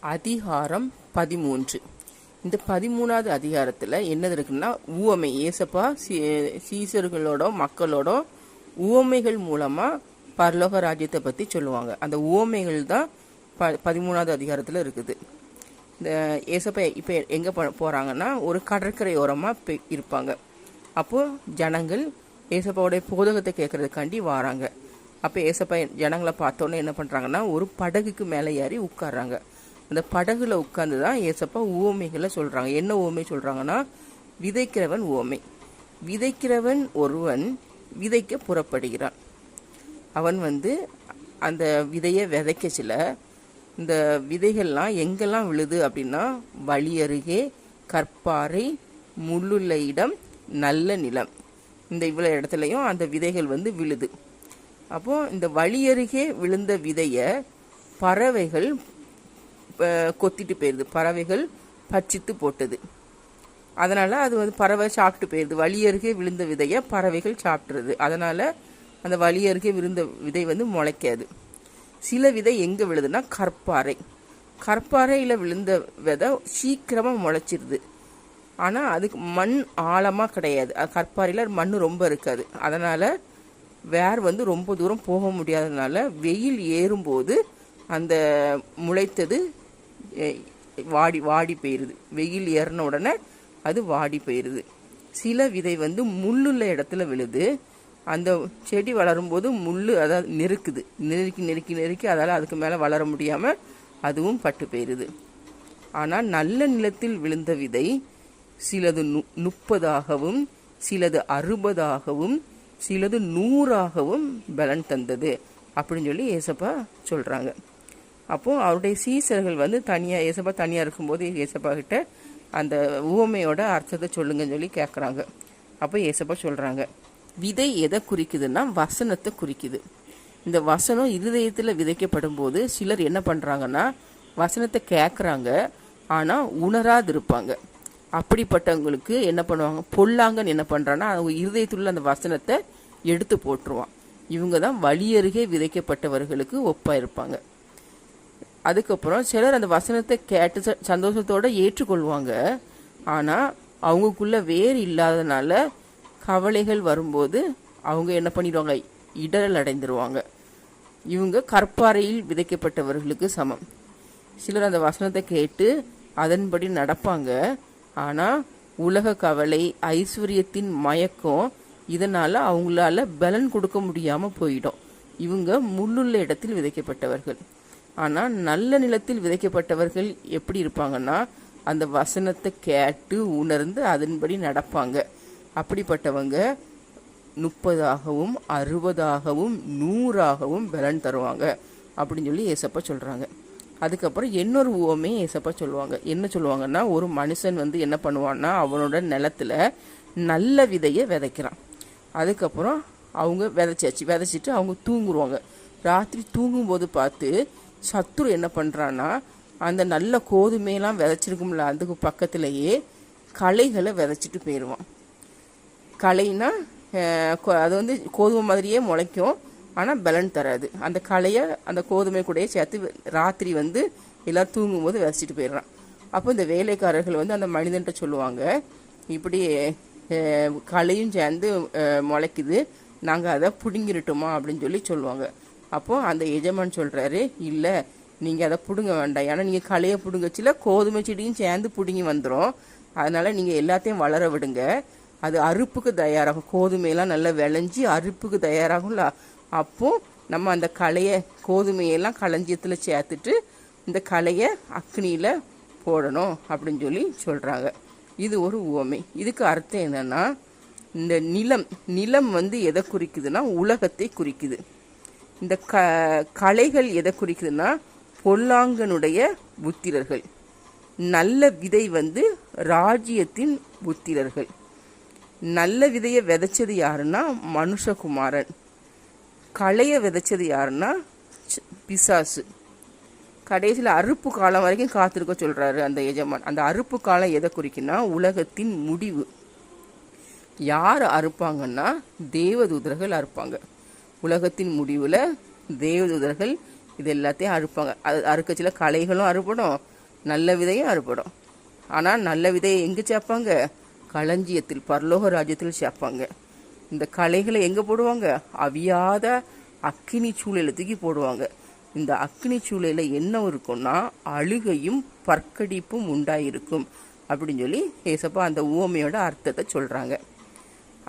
அதிகாரம் பதிமூன்று. இந்த பதிமூணாவது அதிகாரத்தில் என்னது இருக்குன்னா ஊமை. ஏசப்பா சீ- சீசர்களோட மக்களோட உவமைகள் மூலமாக பரலோக ராஜ்யத்தை பற்றி சொல்லுவாங்க. அந்த ஊமைகள் தான் ப பதிமூணாவது அதிகாரத்தில் இருக்குது. இந்த ஏசப்பா இப்போ எங்கே போகிறாங்கன்னா ஒரு கடற்கரையோரமாக இருப்பாங்க. அப்போது ஜனங்கள் ஏசப்பாவுடைய போதகத்தை கேட்கறதுக்காண்டி வராங்க. அப்போ ஏசப்பா ஜனங்களை பார்த்தோன்னே என்ன பண்ணுறாங்கன்னா ஒரு படகுக்கு மேலே ஏறி உட்கார்றாங்க. அந்த படகுல உட்கார்ந்து தான் ஏசப்பா உவமைகளை சொல்கிறாங்க என்ன உவமை சொல்கிறாங்கன்னா விதைக்கிறவன் உவமை. விதைக்கிறவன் ஒருவன் விதைக்க புறப்படுகிறான். அவன் வந்து அந்த விதையை விதைக்கச்சில. இந்த விதைகள்லாம் எங்கெல்லாம் விழுது அப்படின்னா வழி அருகே கற்பாறை முள்ளுள்ள இடம் நல்ல நிலம். இந்த இவ்வளோ இடத்துலையும் அந்த விதைகள் வந்து விழுது. அப்போ இந்த வழி அருகே விழுந்த விதையை பறவைகள் கொத்திட்டு போயிடுது பறவைகள் பட்சித்து போட்டது. அதனால் அது வந்து பறவை சாப்பிட்டு போயிடுது வழி அருகே விழுந்த விதையை பறவைகள் சாப்பிட்றது அதனால் அந்த வழி அருகே விழுந்த விதை வந்து முளைக்காது. சில விதை எங்கே விழுதுன்னா கற்பாறை. கற்பாறையில் விழுந்த விதை சீக்கிரமாக முளைச்சிருது. ஆனால் அதுக்கு மண் ஆழமாக கிடையாது. அது கற்பாறையில் மண் ரொம்ப இருக்காது. அதனால் வேர் வந்து ரொம்ப தூரம் போக முடியாததுனால வெயில் ஏறும்போது அந்த முளைத்தது வாடி வாடி போயிடுது வெயில் ஏறின உடனே அது வாடி போயிடுது சில விதை வந்து முள்ளுள்ள இடத்துல விழுது. அந்த செடி வளரும்போது முள் அதாவது நெருக்குது. நெருக்கி நெருக்கி நெருக்கி அதால் அதுக்கு மேலே வளர முடியாமல் அதுவும் பட்டு போயிடுது ஆனால் நல்ல நிலத்தில் விழுந்த விதை சிலது நு முப்பதாகவும் சிலது அறுபதாகவும் சிலது நூறாகவும் பலன் தந்தது. அப்படின்னு சொல்லி ஏசப்பா சொல்கிறாங்க அப்போது அவருடைய சீசர்கள் வந்து தனியாக ஏசப்பா தனியாக இருக்கும்போது ஏசப்பா கிட்ட அந்த உவமையோட அர்த்தத்தை சொல்லுங்கன்னு சொல்லி கேட்குறாங்க அப்போ ஏசப்பா சொல்கிறாங்க விதை எதை குறிக்குதுன்னா வசனத்தை குறிக்குது. இந்த வசனம் இருதயத்தில் விதைக்கப்படும் போது சிலர் என்ன பண்ணுறாங்கன்னா வசனத்தை கேட்குறாங்க ஆனால் உணராது இருப்பாங்க அப்படிப்பட்டவங்களுக்கு என்ன பண்ணுவாங்க பொல்லாங்கன்னு என்ன பண்ணுறான்னா அவங்க இருதயத்துள்ள அந்த வசனத்தை எடுத்து போட்டுருவான். இவங்க தான் வழியருகே விதைக்கப்பட்டவர்களுக்கு ஒப்பாக இருப்பாங்க அதுக்கப்புறம் சிலர் அந்த வசனத்தை கேட்டு ச- ஏற்றுக்கொள்வாங்க. ஆனால் அவங்களுக்குள்ள வேர் இல்லாதனால கவலைகள் வரும்போது அவங்க என்ன பண்ணிடுவாங்க? இடரல் அடைந்துருவாங்க. இவங்க கற்பாறையில் விதைக்கப்பட்டவர்களுக்கு சமம். சிலர் அந்த வசனத்தை கேட்டு அதன்படி நடப்பாங்க. ஆனால் உலக கவலை ஐஸ்வர்யத்தின் மயக்கம் இதனால் அவங்களால பலன் கொடுக்க முடியாமல் போயிடும். இவங்க முள்ளுள்ள இடத்தில் விதைக்கப்பட்டவர்கள். ஆனால் நல்ல நிலத்தில் விதைக்கப்பட்டவர்கள் எப்படி இருப்பாங்கன்னா அந்த வசனத்தை கேட்டு உணர்ந்து அதன்படி நடப்பாங்க. அப்படிப்பட்டவங்க முப்பதாகவும் அறுபதாகவும் நூறாகவும் பலன் தருவாங்க. அப்படின்னு சொல்லி ஏசப்பா சொல்கிறாங்க அதுக்கப்புறம் இன்னொரு உவமே ஏசப்பா சொல்லுவாங்க. என்ன சொல்லுவாங்கன்னா ஒரு மனுஷன் வந்து என்ன பண்ணுவான்னா அவனோட நிலத்துல நல்ல விதையை விதைக்கிறான். அதுக்கப்புறம் அவங்க விதைச்சாச்சு. விதைச்சிட்டு அவங்க தூங்குருவாங்க ராத்திரி தூங்கும்போது பார்த்து சத்துரு என்ன பண்ணுறான்னா அந்த நல்ல கோதுமையெல்லாம் விதைச்சிருக்கும்ல அதுக்கு பக்கத்துலேயே களைகளை விதைச்சிட்டு போயிடுவான். களைனா அது வந்து கோதுமை மாதிரியே முளைக்கும் ஆனால் பலன் தராது. அந்த களையை அந்த கோதுமை கூடயே சேர்த்து ராத்திரி வந்து எல்லாம் தூங்கும்போது விதைச்சிட்டு போயிடுறான். அப்போ இந்த வேலைக்காரர்கள் வந்து அந்த மனிதன்ட்ட சொல்லுவாங்க இப்படி களையும் சேர்ந்து முளைக்குது நாங்கள் அதை பிடுங்கிருட்டோமா அப்படின்னு சொல்லி சொல்லுவாங்க. அப்போது அந்த எஜமான் சொல்கிறாரு இல்லை நீங்கள் அதை பிடுங்க வேண்டாம். ஏன்னா நீங்கள் களையை பிடுங்கச்சில கோதுமை செடியும் சேர்ந்து பிடுங்கி வந்துடும் அதனால் நீங்கள் எல்லாத்தையும் வளர விடுங்க. அது அறுப்புக்கு தயாராகும். கோதுமையெல்லாம் நல்லா விளைஞ்சி அறுப்புக்கு தயாராகும்ல. அப்போ நம்ம அந்த களையை கோதுமையெல்லாம் களஞ்சியத்தில் சேர்த்துட்டு இந்த களையை அக்னியில் போடணும் அப்படின்னு சொல்லி சொல்கிறாங்க இது ஒரு உவமை. இதுக்கு அர்த்தம் என்னன்னா இந்த நிலம் நிலம் வந்து எதை குறிக்குதுன்னா உலகத்தை குறிக்குது. இந்த க கலைகள் எதை குறிக்குதுன்னா பொல்லாங்கனுடைய புத்திரர்கள். நல்ல விதை வந்து ராஜ்யத்தின் புத்திரர்கள். நல்ல விதையை விதைச்சது யாருன்னா மனுஷகுமாரன். கலையை விதைச்சது யாருன்னா பிசாசு. கடைசியில் அறுப்பு காலம் வரைக்கும் காத்திருக்க சொல்கிறாரு அந்த எஜமான். அந்த அறுப்பு காலம் எதை குறிக்குன்னா உலகத்தின் முடிவு. யார் அறுப்பாங்கன்னா தேவதூதர்கள் அறுப்பாங்க. உலகத்தின் முடிவில் தேவதூதர்கள் இது எல்லாத்தையும் அறுப்பாங்க. அது அறுக்கச்சில களைகளும் அறுபடும் நல்ல விதையும் அறுபடும். ஆனால் நல்ல விதையை எங்கே சேர்ப்பாங்க களஞ்சியத்தில் பரலோக ராஜ்யத்தில் சேர்ப்பாங்க இந்த களைகளை எங்கே போடுவாங்க? அவியாத அக்கினி சூழலை தூக்கி போடுவாங்க. இந்த அக்னி சூழலில் என்ன இருக்கும்னா அழுகையும் பற்கடிப்பும் உண்டாயிருக்கும் அப்படின்னு சொல்லி ஏசப்பா அந்த ஊமையோட அர்த்தத்தை சொல்கிறாங்க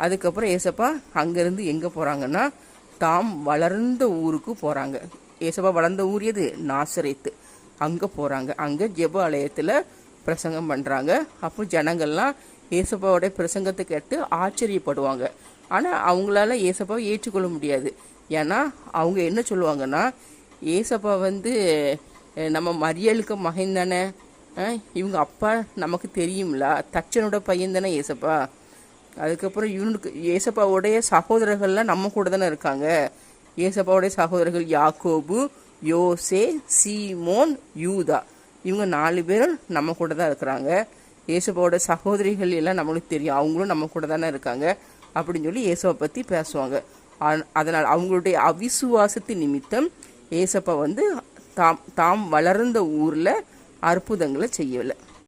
அதுக்கப்புறம் ஏசப்பா அங்கேருந்து எங்கே போகிறாங்கன்னா தாம் வளர்ந்த ஊருக்கு போகிறாங்க ஏசப்பா வளர்ந்த ஊர் எது? நாசரேத்து. அங்கே போகிறாங்க அங்கே ஜெப ஆலயத்தில் பிரசங்கம் பண்ணுறாங்க அப்போ ஜனங்கள்லாம் ஏசப்பாவோடைய பிரசங்கத்தை கேட்டு ஆச்சரியப்படுவாங்க. ஆனால் அவங்களால ஏசப்பாவை ஏற்றுக்கொள்ள முடியாது. ஏன்னா அவங்க என்ன சொல்லுவாங்கன்னா ஏசப்பா வந்து நம்ம மரியலுக்கு மகன் தானே? இவங்க அப்பா நமக்கு தெரியும்ல. தச்சனோட பையன் தானே ஏசப்பா? அதுக்கப்புறம் இவனுக்கு ஏசப்பாவுடைய சகோதரர்கள்லாம் நம்ம கூட தானே இருக்காங்க. ஏசப்பாவுடைய சகோதரர்கள் யாக்கோபு யோசே சீமோன் யூதா. இவங்க நாலு பேரும் நம்ம கூட தான் இருக்கிறாங்க. ஏசப்பாவோட சகோதரிகள் எல்லாம் நம்மளுக்கு தெரியும். அவங்களும் நம்ம கூட தானே இருக்காங்க. அப்படின்னு சொல்லி ஏசப்பா பற்றி பேசுவாங்க. அதனால் அவங்களுடைய அவிசுவாசத்தின் நிமித்தம் ஏசப்பா வந்து தாம் தாம் வளர்ந்த ஊரில் அற்புதங்களை செய்யலை.